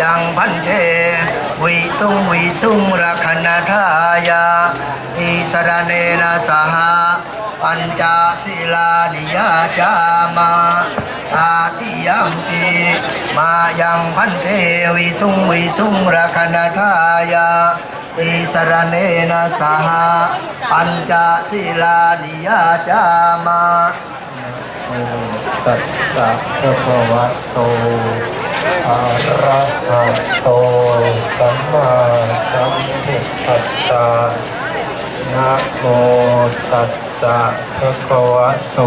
ยังพันเทวิสุงวิสุงรักนาทายาอิสระเนนะสหา ปัญจศิลานิยาจามาตาติยมปีมายังพันเทวิสุงวิสุงรักนทายาอิสรเนนะสหปัญจศิลานิยาจามาตัสสะภะคะวะโตอะระหะโตสัมมาสัมพุทธัสสะนะโมตัสส สะภะคะวะโต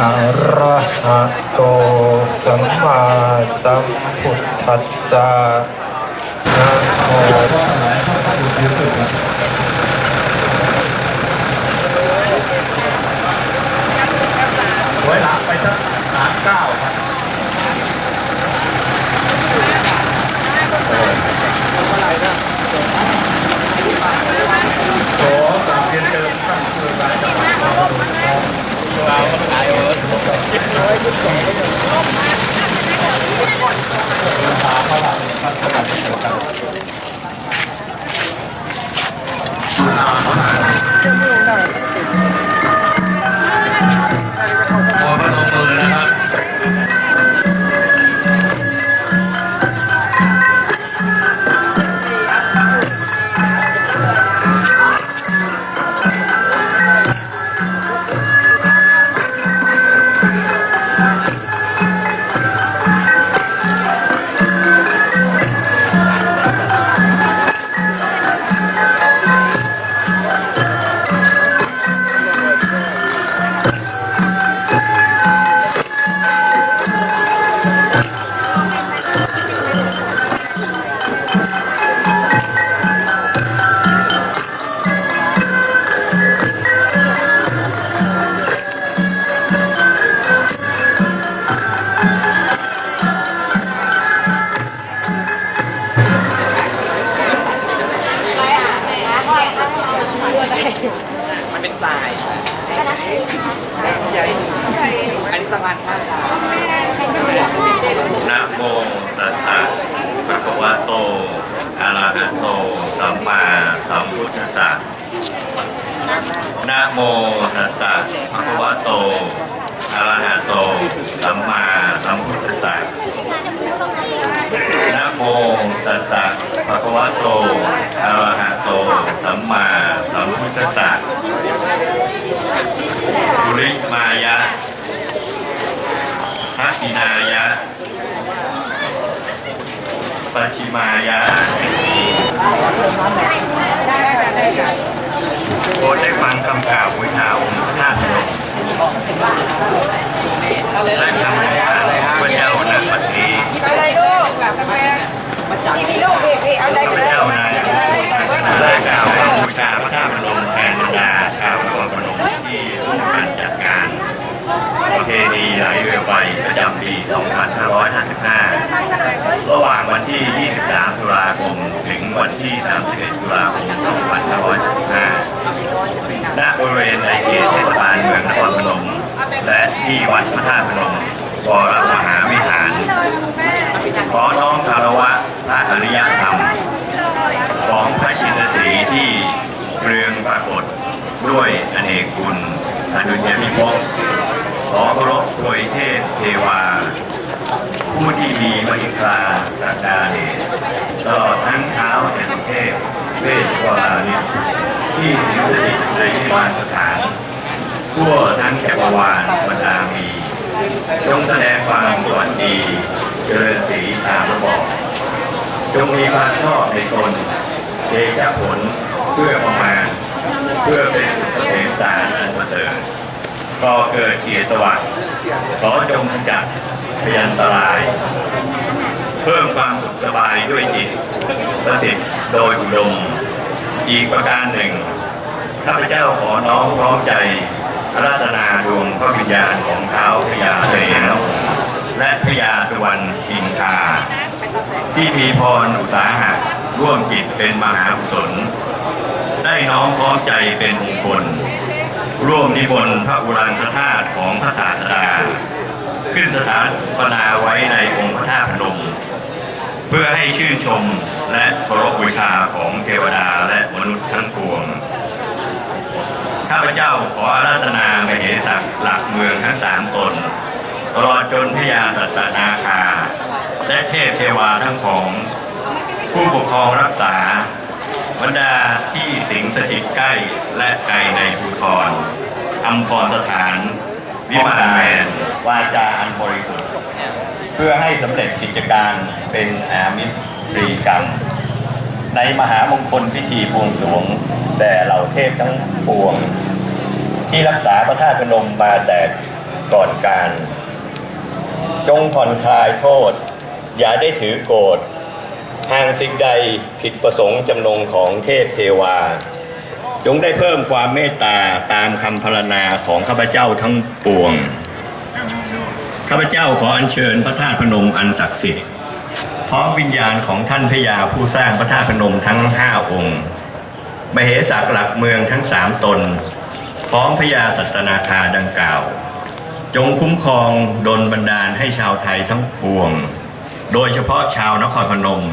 อะระหะโตสัมมาสัมพุทธัสสะนะโมไว้หลัง โมตัสสะภะคะวะโตอะระหะโตสัมมาสัมพุทธัสสะนะโมตัสสะภะคะวะโตอะระหะโตสัมมาสัมพุทธัสสะปุริมายะทักินายะปัจฉิมายะ โปรดได้ฟังคำกล่าววิชาองค์พระธาตุพนมและคำอธิษฐานของพระเจ้าณปัจจุบันอะไรลูกกลับไปที่มีลูกพี่พี่เอาอะไรข้าพกันเจ้านายได้กล่าวคำบูชาพระธาตุพนมแทนบรรดาชาวนครพนมที่ร่วมกันจัดงานประเพณีไหลเรือไฟประจำปี 2555 ระหว่างวันที่ 23 ตุลาคม ถึง วันที่ 31 ตุลาคม 2555ณบริเวณในเขตเทศบาลเมืองนครพนม และที่วัดพระธาตุพนมวรมหาวิหาร ขอน้อมคารวะพระอริยธรรม ของพระชินสีที่เรืองปรากฏด้วยอเนกคุณอนุญมิภพขอเคารพโดยเทพเทวา ผู้ที่มีมหิทราสักดาเดชตลอดทั้งเท้าแห่งเทพ เวสวรานิที่สิงสถิตในนิมานสถานทั่วทั้งจักรวาลบรรดามีจงแสดงความสวัสดีเจริญสีตามระบอกจงมีความชอบในตนเดชะผลเพื่อประมาณ เพื่อเป็นเกษมสารอันประเสริฐก็เกิดเกียรติวัตรขอจงขจัดพยันตราย เพิ่มความสุขสบายด้วยจิตประสิทธิ์โดยอุดม อีกประการหนึ่งข้าพเจ้าขอน้อมพร้อมใจราธนาดวงพระวิญญาณของเท้าพญาเสนและพญาสุวรรณอินทาที่พีพรอุตสาหะร่วมจิตเป็นมหากุศลได้น้อมพร้อมใจเป็นมงคล ร่วมนิมนต์พระอุรังคธาตุของพระศาสดา ขึ้นสถานปนาไว้ในองค์พระธาตุพนม เพื่อให้ชื่นชมและเคารพบูชาของเทวดาและมนุษย์ทั้งปวง ข้าพเจ้าขออาราธนามเหสักหลักเมืองทั้งสามตน ตลอดจนพญาสัตนาคา และเทพเทวาทั้งของ ผู้ปกครองรักษา บรรดาที่สิงสถิตใกล้และไกลในภูทรอำพรสถาน วิมานแมนวาจาอันบริสุทธิ์ เพื่อให้สำเร็จกิจการเป็นอามิตรีกรรม ในมหามงคลพิธีบวงสรวงแด่เหล่าเทพทั้งปวง ที่รักษาพระธาตุพนมมาแต่ก่อนการ จงผ่อนคลายโทษ อย่าได้ถือโกรธหากสิ่งใดผิดประสงค์จำนงของเทพเทวา จงได้เพิ่มความเมตตาตามคำพรรณนาของข้าพเจ้าทั้งปวง ข้าพเจ้าขออัญเชิญพระธาตุพนมอันศักดิ์สิทธิ์พร้อมวิญญาณของท่านพญาผู้สร้างพระธาตุพนมทั้งห้าองค์มเหสักหลักเมืองทั้งสามตน พร้อมพญาสัตนาคาดังกล่าว จงคุ้มครองดลบันดาลให้ชาวไทยทั้งปวง โดยเฉพาะชาวนครพนม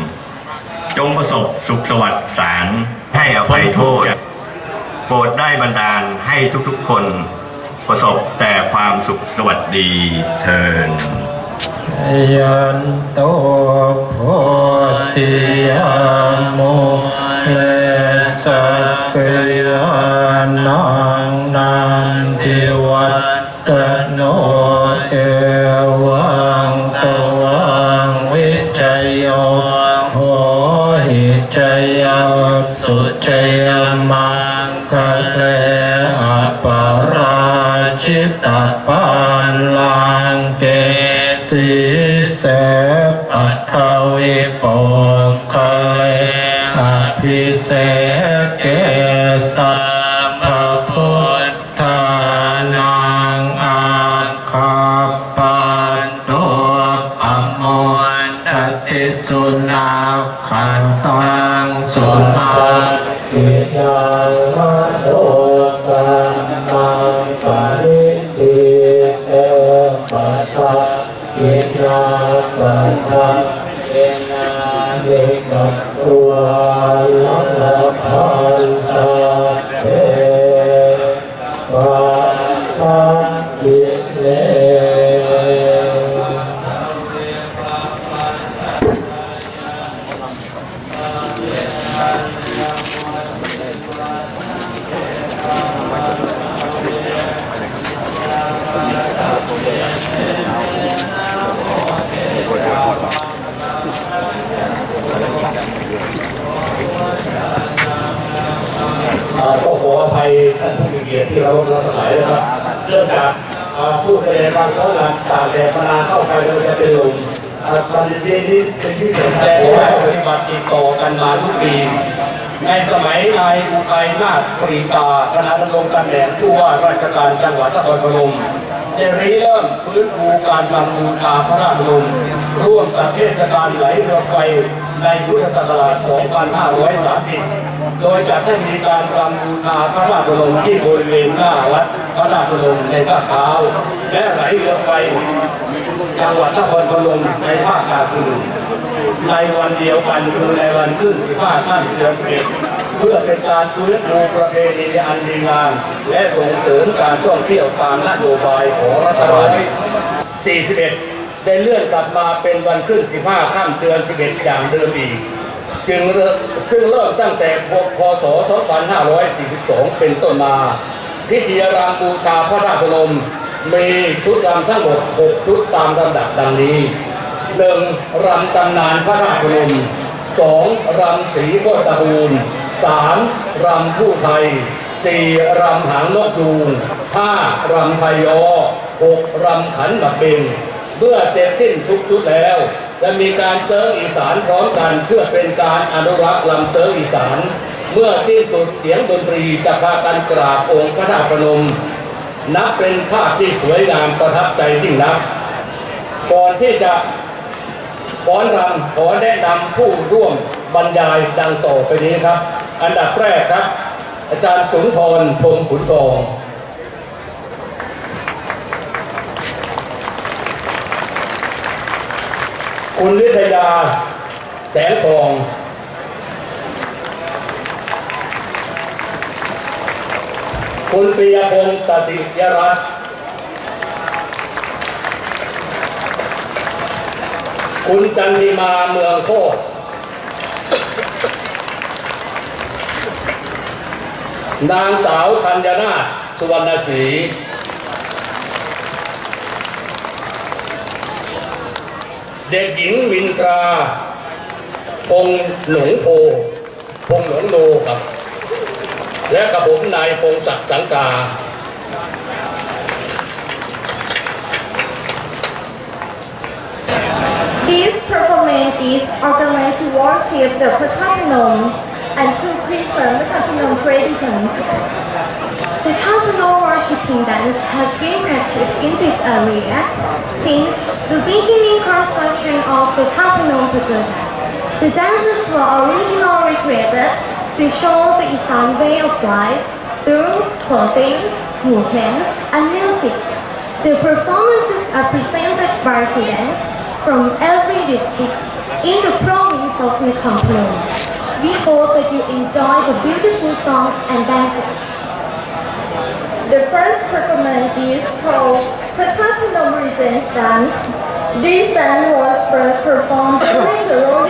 จงประสบสุขสวัสดิ์สารให้อภัยโทษ โปรดได้บันดาลให้ทุกๆคน ประสบแต่ความสุขสวัสดีเทินยันโตโพธิยามโมเลสัพพยานังนันทิวัตโนเอ ยมังคะเตอปาราชิตปันลังเกสีเสปัทวิปงคเลอภิเส อ่าประเด็นนี้เป็นที่สนใจและปฏิบัติติดต่อกันมาทุกปีในสมัยนายอุทัยนาถปรีตาคณะดำรงตำแหน่งผู้ว่าราชการจังหวัดนครพนมได้ริเริ่มฟื้นฟูการบำรุงคาพระราชดำรงร่วมกับเทศกาลไหลเรือไฟในพุทธศักราช 2530 โดยจัดให้มีการรำบูชาพระราชบรมที่บริเวณหน้าวัดพระราชบรมในภาคเท้าและไหลเรือไฟ จังหวัดนครพนมในภาคกลางคืนในวันเดียวกันคือในวันขึ้น15ค่ำเดือนเอ็ดเพื่อเป็นการฟื้นฟูประเพณีอันดีงามและส่งเสริมการท่องเที่ยวตามนโยบายของรัฐบาล 41 ได้เลื่อนกลับมาเป็นวันขึ้น 15ค่ำเดือน 11 อย่างเดิมอีกจึงเริ่มซึ่งเริ่มตั้งแต่พศ 2542 เป็นต้นมาพิธีรำบูชาพระธาตุพนม มีชุดรำทั้งหมด6ชุดตามลำดับดังนี้ 1. รำตำนานพระธาตุพนม 2. รำศรีโคตบูน 3. รำผู้ไทย 4. รำหางนกยูง 5. รำไทยยอ 6. รำขันบักเบงเมื่อเสร็จสิ้นทุกชุดแล้ว จะมีการเติร์อีสานพร้อมกันเพื่อเป็นการอนุรักษ์ลำเติร์อีสาน เมื่อสิ้นสุดเสียงดนตรีจะพากันกราบองค์พระธาตุพนม นับเป็นภาพที่สวยงามประทับใจยิ่งนัก ก่อนที่จะฟ้อนรำขอแนะนำผู้ร่วมบรรยายดังต่อไปนี้ครับ อันดับแรกครับ อาจารย์สุนทรพงขุนกองคุณฤทธยาแสงทอง คุณปิยพงศ์ตติยรัตน์คุณจันทิมาเมืองโคตรนางสาวธัญนาสุวรรณศรีเด็กหญิงวินตรา พงหลงโพ พงหลงโลครับ และกับผมนายพงศักดิ์สังกา This performance is organized to worship the Patagonon and to preserve the Patagonon traditions. The Patagonon worshiping dance has been practiced in this area since the beginning construction of the Patagonon Pagoda. The dances were originally created to show the Isan way of life through clothing, movements, and music. The performances are presented by residents from every district in the province of Phanom. We hope that you enjoy the beautiful songs and dances. The first performance is called Pataphanom Regent's Dance. This dance was first performed during the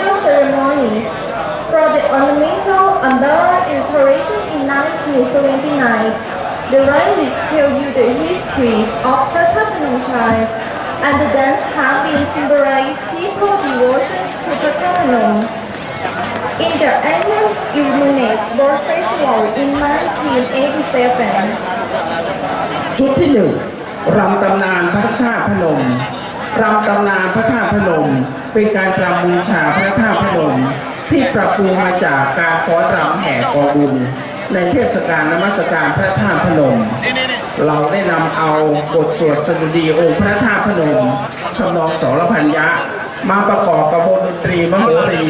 the ornamental umbrella installation in 1979. The lyrics tell you the history of Pataphanom tribe, and the dance have been symbolized people devotion to Pataphanom. In the annual Illuminate World Festival in 1987, ชุดที่หนึ่งรำตำนานพระธาตุพนมรำตำนานพระธาตุพนม เป็นการรำบูชาพระธาตุ ที่ปรับปรุงมาจากการฟ้อนรำแห่กองบุญ ในเทศกาลนมัสการพระธาตุพนม เราได้นำเอาบทสวดสดุดีองค์พระธาตุพนมทำนองสรพันยะมาประกอบกับบทดนตรีมโหรี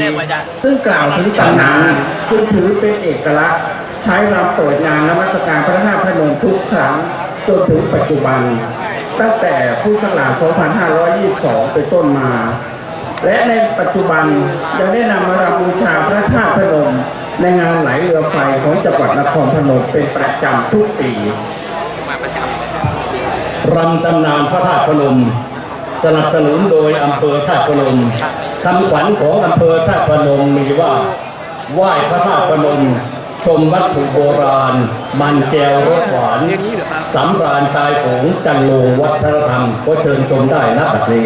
ซึ่งกล่าวถึงตำนานซึ่งถือเป็นเอกลักษณ์ ใช้รำเปิดงานนมัสการพระธาตุพนมทุกครั้งจนถึงปัจจุบัน ตั้งแต่พุทธศักราช2522 เป็นต้นมา และในปัจจุบันยังได้นำมารำบูชาพระธาตุพนมในงานไหลเรือไฟของจังหวัดนครพนมเป็นประจำทุกปีรำตำนานพระธาตุพนมสนับสนุนโดยอำเภอธาตุพนมคำขวัญของอำเภอธาตุพนมมีว่าไหว้พระธาตุพนมชมวัตถุโบราณ มันแจวรสหวานสำราญกายของจันโลวัฒนธรรมก็เชิญชมได้ณบัดนี้